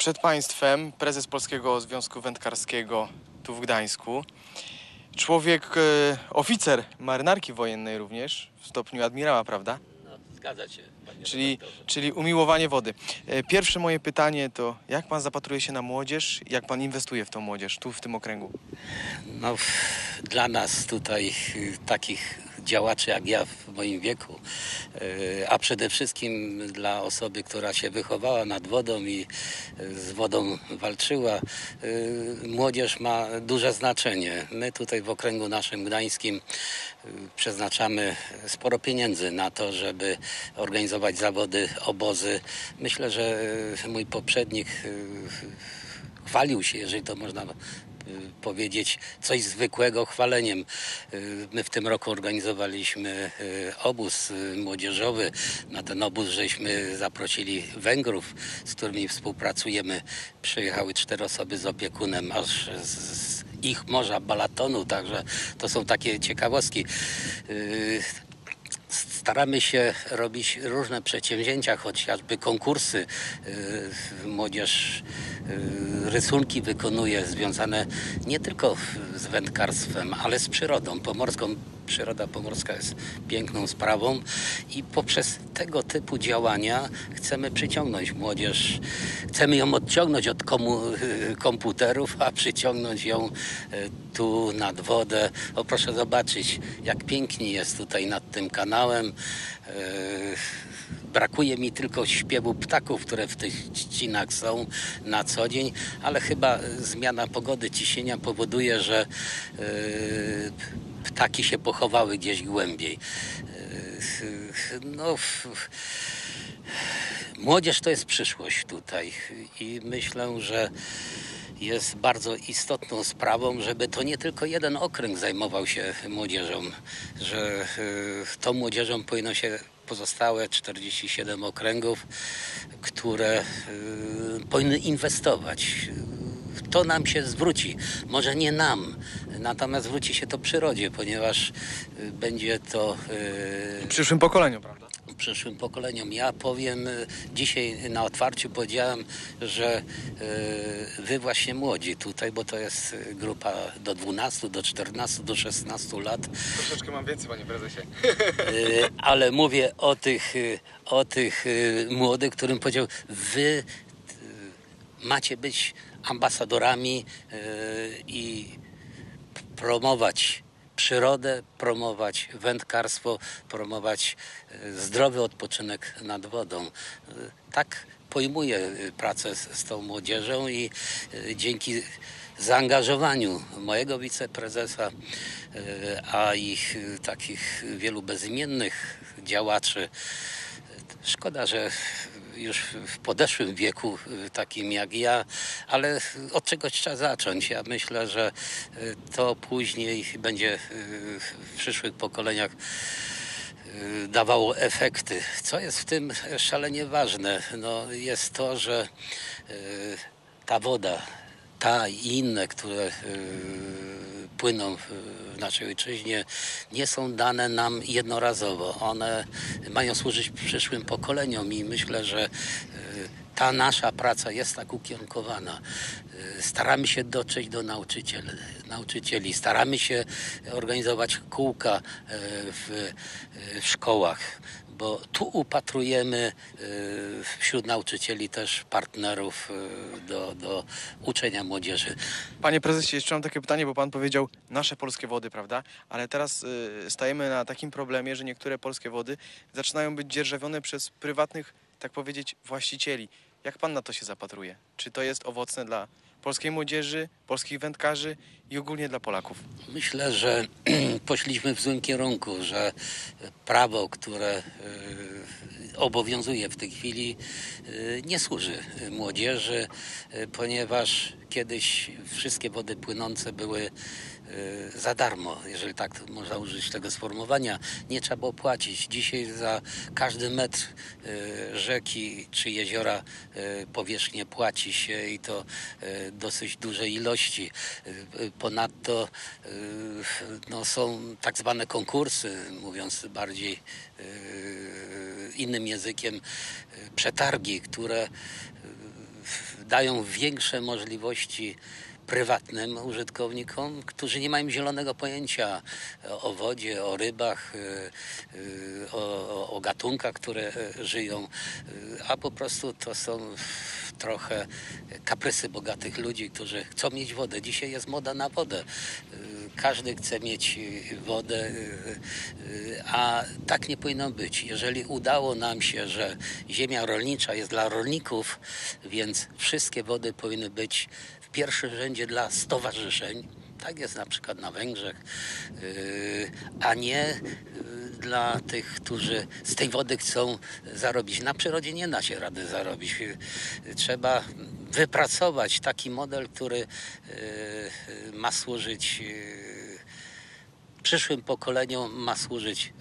Przed Państwem prezes Polskiego Związku Wędkarskiego tu w Gdańsku. Człowiek, e, oficer marynarki wojennej również, w stopniu admirała, prawda? No, zgadza się, Czyli, redaktorze. czyli umiłowanie wody. E, Pierwsze moje pytanie to, jak Pan zapatruje się na młodzież? Jak Pan inwestuje w tą młodzież tu w tym okręgu? No, dla nas tutaj y, takich działaczy jak ja w moim wieku, y, a przede wszystkim dla osoby, która się wychowała nad wodą i y, z wodą walczyła, y, młodzież ma duże znaczenie. My tutaj w okręgu naszym gdańskim przeznaczamy sporo pieniędzy na to, żeby organizować zawody, obozy. Myślę, że mój poprzednik chwalił się, jeżeli to można powiedzieć, coś zwykłego chwaleniem. Y, My w tym roku organizowaliśmy y, obóz y, młodzieżowy. Na ten obóz żeśmy zaprosili Węgrów, z którymi współpracujemy. Przyjechały cztery osoby z opiekunem, aż z ich morza Balatonu, także to są takie ciekawostki. Y, Staramy się robić różne przedsięwzięcia, chociażby konkursy. Yy, Młodzież yy, rysunki wykonuje związane nie tylko z wędkarstwem, ale z przyrodą pomorską. Przyroda pomorska jest piękną sprawą i poprzez tego typu działania chcemy przyciągnąć młodzież. Chcemy ją odciągnąć od komu, komputerów, a przyciągnąć ją yy, tu nad wodę. O proszę zobaczyć, jak pięknie jest tutaj nad tym kanałem. Yy, Brakuje mi tylko śpiewu ptaków, które w tych trzcinach są na co dzień, ale chyba zmiana pogody, ciśnienia powoduje, że yy, ptaki się pochowały gdzieś głębiej. No, Młodzież to jest przyszłość tutaj i myślę, że jest bardzo istotną sprawą, żeby to nie tylko jeden okręg zajmował się młodzieżą, że y, tą młodzieżą powinno się pozostałe 47 okręgów, które y, powinny inwestować. To nam się zwróci, może nie nam, natomiast zwróci się to przyrodzie, ponieważ y, będzie to y, Przyszłym pokoleniu, prawda? przyszłym pokoleniom. Ja powiem, y, dzisiaj na otwarciu powiedziałem, że y, wy właśnie młodzi tutaj, bo to jest grupa do 12, do 14, do 16 lat, Troszeczkę mam więcej, panie prezesie. ale mówię o tych, o tych młodych, którym powiedział, wy macie być ambasadorami y, i promować przyrodę, promować wędkarstwo, promować e, zdrowy odpoczynek nad wodą. E, Tak pojmuję e, pracę z, tą młodzieżą i e, dzięki zaangażowaniu mojego wiceprezesa, e, a ich e, takich wielu bezimiennych działaczy, Szkoda, że już w podeszłym wieku, y, takim jak ja, ale od czegoś trzeba zacząć. Ja myślę, że y, to później będzie y, w przyszłych pokoleniach dawało efekty. Co jest w tym szalenie ważne? No, jest to, że ta woda, ta i inne, które y, płyną w, naszej ojczyźnie, nie są dane nam jednorazowo. One mają służyć przyszłym pokoleniom i myślę, że y, ta nasza praca jest tak ukierunkowana. Y, Staramy się dotrzeć do nauczycieli, nauczycieli. staramy się organizować kółka w, w szkołach bo tu upatrujemy y, wśród nauczycieli też partnerów y, do, do uczenia młodzieży. Panie prezesie, jeszcze mam takie pytanie, bo pan powiedział nasze polskie wody, prawda? Ale teraz y, stajemy na takim problemie, że niektóre polskie wody zaczynają być dzierżawione przez prywatnych, tak powiedzieć, właścicieli. Jak pan na to się zapatruje? Czy to jest owocne dla polskiej młodzieży, polskich wędkarzy i ogólnie dla Polaków? Myślę, że poszliśmy w złym kierunku, że prawo, które y, obowiązuje w tej chwili, y, nie służy młodzieży, y, ponieważ kiedyś wszystkie wody płynące były y, za darmo, jeżeli tak można użyć tego sformułowania. Nie trzeba było płacić. Dzisiaj za każdy metr y, rzeki czy jeziora y, powierzchnię płaci się i to y, dosyć dużej ilości. Y, y, Ponadto y, no, są tak zwane konkursy, mówiąc bardziej y, innym językiem, y, przetargi, które y, dają większe możliwości prywatnym użytkownikom, którzy nie mają zielonego pojęcia o wodzie, o rybach, y, y, o, o- gatunkach, które y, żyją, a po prostu to są trochę kaprysy bogatych ludzi, którzy chcą mieć wodę. Dzisiaj jest moda na wodę. Każdy chce mieć wodę, a tak nie powinno być. Jeżeli udało nam się, że ziemia rolnicza jest dla rolników, więc wszystkie wody powinny być pierwszym rzędzie dla stowarzyszeń. Tak jest na przykład na Węgrzech, y, a nie y, dla tych, którzy z tej wody chcą zarobić. Na przyrodzie nie da się rady zarobić. Y, Trzeba wypracować taki model, który ma służyć przyszłym pokoleniom, ma służyć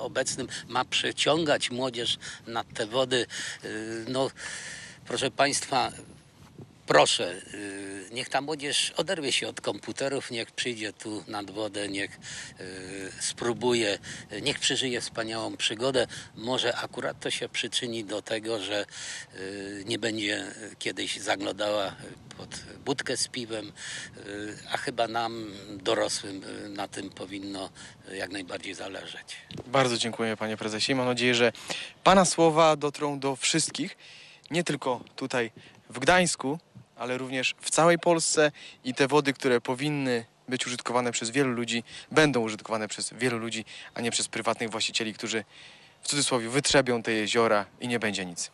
obecnym, ma przyciągać młodzież na te wody. No, proszę Państwa, proszę, y, niech ta młodzież oderwie się od komputerów, niech przyjdzie tu nad wodę, niech y, spróbuje, niech przeżyje wspaniałą przygodę. Może akurat to się przyczyni do tego, że y, nie będzie kiedyś zaglądała pod budkę z piwem, a chyba nam, dorosłym, na tym powinno jak najbardziej zależeć. Bardzo dziękuję panie prezesie. Mam nadzieję, że pana słowa dotrą do wszystkich, nie tylko tutaj w Gdańsku, ale również w całej Polsce i te wody, które powinny być użytkowane przez wielu ludzi, będą użytkowane przez wielu ludzi, a nie przez prywatnych właścicieli, którzy w cudzysłowie wytrzebią te jeziora i nie będzie nic.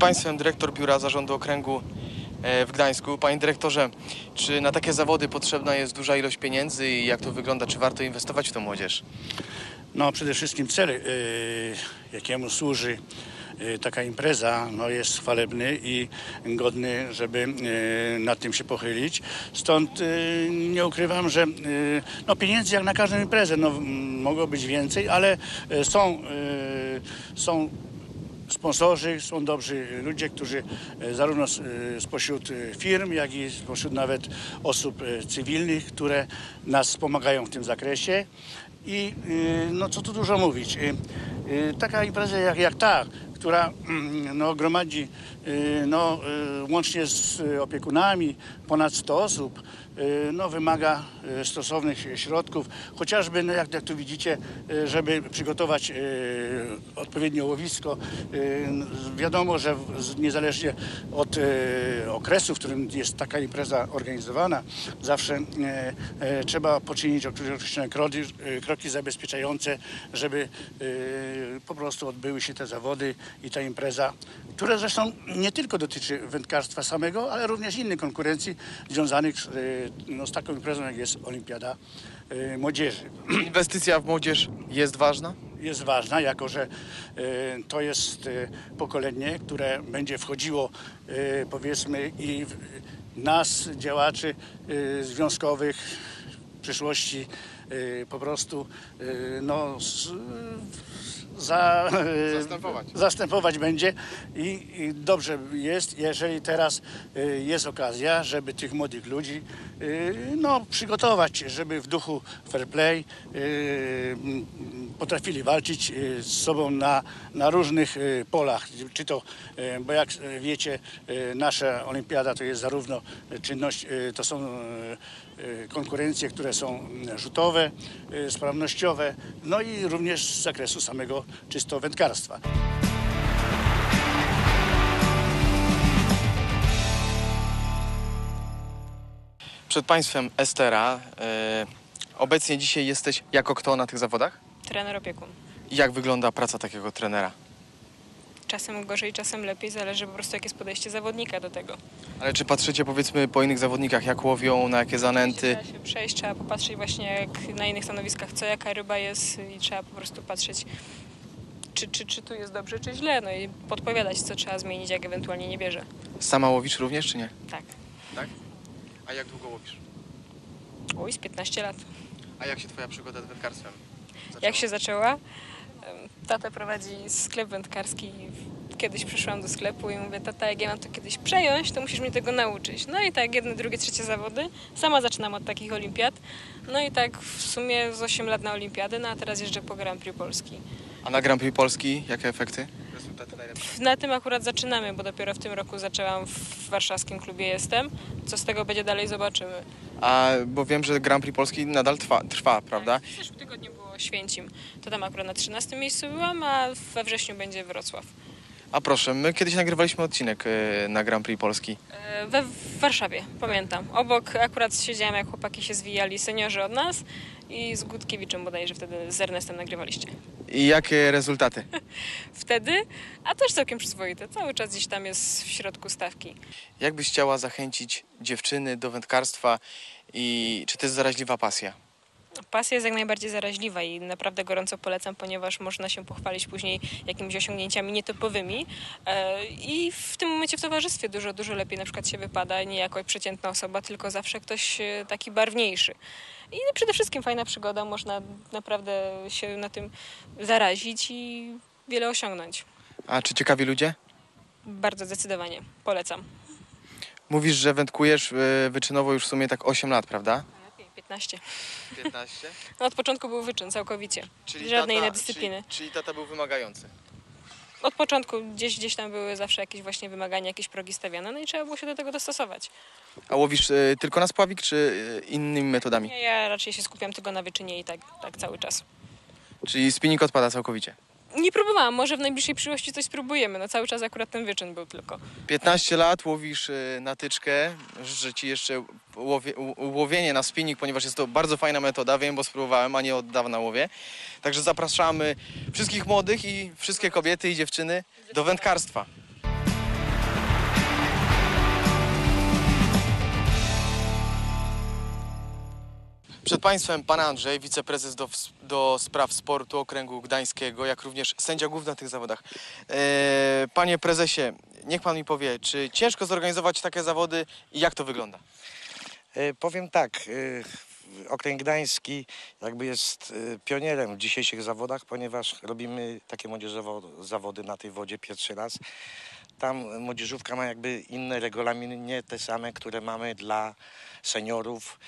Państwem dyrektor Biura Zarządu Okręgu e, w Gdańsku. Panie dyrektorze, czy na takie zawody potrzebna jest duża ilość pieniędzy i jak to wygląda? Czy warto inwestować w tę młodzież? No przede wszystkim cel, y, jakiemu służy y, taka impreza, no, jest chwalebny i godny, żeby y, nad tym się pochylić. Stąd nie ukrywam, że no, pieniędzy jak na każdą imprezę no, m, mogło być więcej, ale są, są sponsorzy, są dobrzy ludzie, którzy e, zarówno e, spośród e, firm, jak i spośród nawet osób cywilnych, które nas wspomagają w tym zakresie. I no co tu dużo mówić, taka impreza jak, jak ta, która mm, no, gromadzi no, łącznie z opiekunami ponad 100 osób, no, wymaga e, stosownych środków, chociażby, no, jak, jak tu widzicie, e, żeby przygotować odpowiednie łowisko. Wiadomo, że niezależnie od okresu, w którym jest taka impreza organizowana, zawsze trzeba poczynić określone kroki, kroki zabezpieczające, żeby po prostu odbyły się te zawody i ta impreza, która zresztą nie tylko dotyczy wędkarstwa samego, ale również innych konkurencji związanych z, no, z taką imprezą, jak jest Olimpiada e, Młodzieży Inwestycja w młodzież jest ważna? jest ważna, jako że e, to jest e, pokolenie, które będzie wchodziło powiedzmy i w nas, działaczy związkowych, przyszłości y, po prostu y, no, za, Zastępować. zastępować będzie i, i dobrze jest, jeżeli teraz y, jest okazja, żeby tych młodych ludzi y, no, przygotować, żeby w duchu fair play potrafili walczyć y, z sobą na, na różnych y, polach. Czy to, y, bo jak wiecie, nasza olimpiada to jest zarówno czynność, to są konkurencje, które są mm, rzutowe, sprawnościowe, no i również z zakresu samego czysto wędkarstwa. Przed Państwem Estera. Obecnie dzisiaj jesteś jako kto na tych zawodach? Trener opiekun. Jak wygląda praca takiego trenera? Czasem gorzej, czasem lepiej, zależy po prostu jakie jest podejście zawodnika do tego. Ale czy patrzycie powiedzmy po innych zawodnikach, jak łowią, na jakie zanęty? Trzeba się przejść, trzeba popatrzeć właśnie jak na innych stanowiskach, co jaka ryba jest i trzeba po prostu patrzeć, czy, czy, czy tu jest dobrze, czy źle, no i podpowiadać, co trzeba zmienić, jak ewentualnie nie bierze. Sama łowisz również, czy nie? Tak. Tak? A jak długo łowisz? Oj, z 15 lat. A jak się Twoja przygoda z wędkarstwem Jak się zaczęła? Tata prowadzi sklep wędkarski. Kiedyś przyszłam do sklepu i mówię, tata, jak ja mam to kiedyś przejąć, to musisz mnie tego nauczyć. No i tak, jedne, drugie, trzecie zawody. Sama zaczynam od takich olimpiad. No i tak w sumie z 8 lat na olimpiady, no a teraz jeżdżę po Grand Prix Polski. A na Grand Prix Polski jakie efekty? Na tym akurat zaczynamy, bo dopiero w tym roku zaczęłam w warszawskim klubie Jestem. Co z tego będzie dalej, zobaczymy. A bo wiem, że Grand Prix Polski nadal trwa, trwa prawda? W zeszłym tygodniu było Święcim. To tam akurat na 13 miejscu byłam, a we wrześniu będzie Wrocław. A proszę, my kiedyś nagrywaliśmy odcinek e, na Grand Prix Polski. E, We w Warszawie, pamiętam. Obok akurat siedziałam, jak chłopaki się zwijali, seniorzy od nas i z Gutkiewiczem bodajże wtedy z Ernestem nagrywaliście. I jakie rezultaty? Wtedy, a też całkiem przyzwoite, cały czas gdzieś tam jest w środku stawki. Jak byś chciała zachęcić dziewczyny do wędkarstwa i czy to jest zaraźliwa pasja? Pasja jest jak najbardziej zaraźliwa i naprawdę gorąco polecam, ponieważ można się pochwalić później jakimiś osiągnięciami nietypowymi e, i w tym momencie w towarzystwie dużo, dużo lepiej na przykład się wypada, nie jako przeciętna osoba, tylko zawsze ktoś e, taki barwniejszy. I przede wszystkim fajna przygoda, można naprawdę się na tym zarazić i wiele osiągnąć. A czy ciekawi ludzie? Bardzo zdecydowanie polecam. Mówisz, że wędkujesz e, wyczynowo już w sumie tak 8 lat, prawda? 15. 15. No od początku był wyczyn całkowicie. Żadnej innej dyscypliny. Czyli, czyli tata był wymagający. Od początku gdzieś, gdzieś tam były zawsze jakieś właśnie wymagania, jakieś progi stawiane, no i trzeba było się do tego dostosować. A łowisz e, tylko na spławik, czy e, innymi metodami? Ja, ja raczej się skupiam tylko na wyczynie i tak, tak cały czas. Czyli spinning odpada całkowicie. Nie próbowałam, może w najbliższej przyszłości coś spróbujemy, no cały czas akurat ten wyczyn był tylko. 15 lat łowisz e, na tyczkę. Życzę Ci jeszcze łowie, łowienie na spinning, ponieważ jest to bardzo fajna metoda. Wiem, bo spróbowałem, a nie od dawna łowię. Także zapraszamy wszystkich młodych i wszystkie kobiety i dziewczyny do wędkarstwa. Przed Państwem Pan Andrzej, wiceprezes do, do spraw sportu Okręgu Gdańskiego, jak również sędzia główny na tych zawodach. E, panie prezesie, niech Pan mi powie, czy ciężko zorganizować takie zawody i jak to wygląda? E, Powiem tak, e, Okręg Gdański jakby jest e, pionierem w dzisiejszych zawodach, ponieważ robimy takie młodzieżowe zawody na tej wodzie pierwszy raz. Tam młodzieżówka ma jakby inne regulaminy, nie te same, które mamy dla seniorów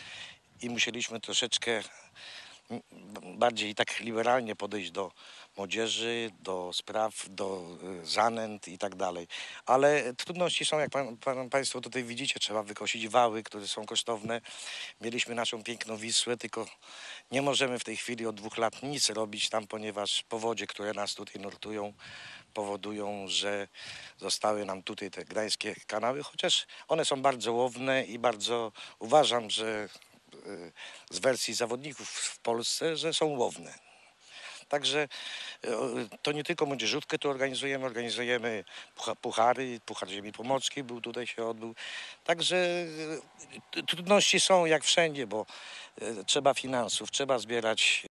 i musieliśmy troszeczkę bardziej tak liberalnie podejść do młodzieży, do spraw, do y, zanęt i tak dalej. Ale trudności są, jak pan, pan, Państwo tutaj widzicie, trzeba wykosić wały, które są kosztowne. Mieliśmy naszą piękną Wisłę, tylko nie możemy w tej chwili od dwóch lat nic robić tam, ponieważ powodzie, które nas tutaj nurtują, powodują, że zostały nam tutaj te gdańskie kanały, chociaż one są bardzo łowne i bardzo uważam, że z wersji zawodników w Polsce, że są łowne. Także e, to nie tylko młodzieżówkę tu organizujemy, organizujemy pucha- puchary, Puchar Ziemi Pomorskiej był tutaj się odbył. Także e, trudności są jak wszędzie, bo e, trzeba finansów, trzeba zbierać